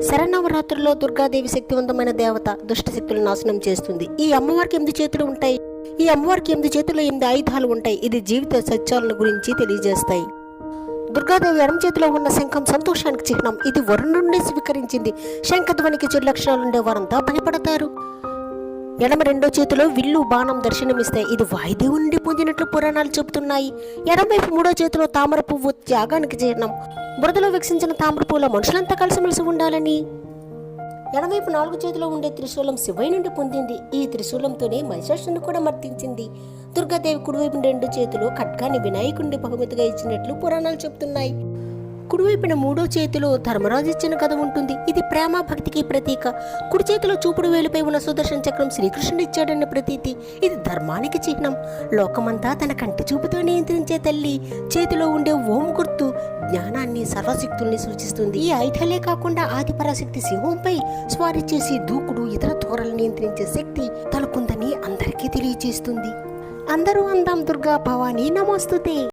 శరన్నవరాత్రుల్లో దుర్గాదేవి శక్తివంతమైన దేవత దుష్టశక్తులు నాశనం చేస్తుంది. ఈ అమ్మవారికి ఎనిమిది చేతులు ఉంటాయి. ఈ అమ్మవారికి ఎనిమిది చేతుల్లో ఎనిమిది ఆయుధాలు ఉంటాయి. ఇది జీవిత సత్యాలను గురించి తెలియజేస్తాయి. దుర్గాదేవి ఎడమ చేతిలో ఉన్న శంఖం సంతోషానికి చిహ్నం. ఇది వరుణ్ స్వీకరించింది. శంఖధ్వనికి చెడు లక్షణాలు ఉండే వారంతా భయపడతారు. ఎడమ రెండో చేతిలో విల్లు బాణం దర్శనమిస్తాయి ఇది వాయుదేవుని నుండి పొందినట్లు పురాణాలు చెబుతున్నాయి. ఎడమవైపు మూడో చేతిలో తామర పువ్వు త్యాగానికి జీర్ణం. బురదలో వికసించిన తామర పువ్వులో మనుషులంతా కలిసిమెలిసి ఉండాలని. ఎడమవైపు నాలుగు చేతిలో ఉండే త్రిశూలం శివయ్య నుండి పొందింది. ఈ త్రిశూలంతోనే మహిషాసుని కూడా మర్తించింది. దుర్గాదేవి కుడివైపు రెండు చేతులు ఖడ్గాని వినాయకుడిని బహుమతిగా ఇచ్చినట్లు పురాణాలు చెబుతున్నాయి. కుడివైపున మూడో చేతిలో ధర్మరాజు ఇచ్చిన కథ ఉంటుంది. ఇది ప్రేమ భక్తికి ప్రతీక. కుడి చేతిలో చూపుడు వేలుపై ఉన్న సుదర్శన చక్రం శ్రీకృష్ణుడు ఇచ్చాడన్న ప్రతీతి. ఇది ధర్మానికి చిహ్నం. లోకమంతా తన కంటి చూపుతో నియంత్రించే తల్లి. చేతిలో ఉండే ఓం గుర్తు జ్ఞానాన్ని సర్వశక్తుల్ని సూచిస్తుంది. ఈ ఐఠలే కాకుండా ఆది పరాశక్తి సింహంపై స్వారీ చేసి దూకుడు ఇతర ధోరలు నియంత్రించే శక్తి తలకుందని అందరికీ తెలియజేస్తుంది అందరూ అందాం దుర్గా భవానీ నమోస్తుతే.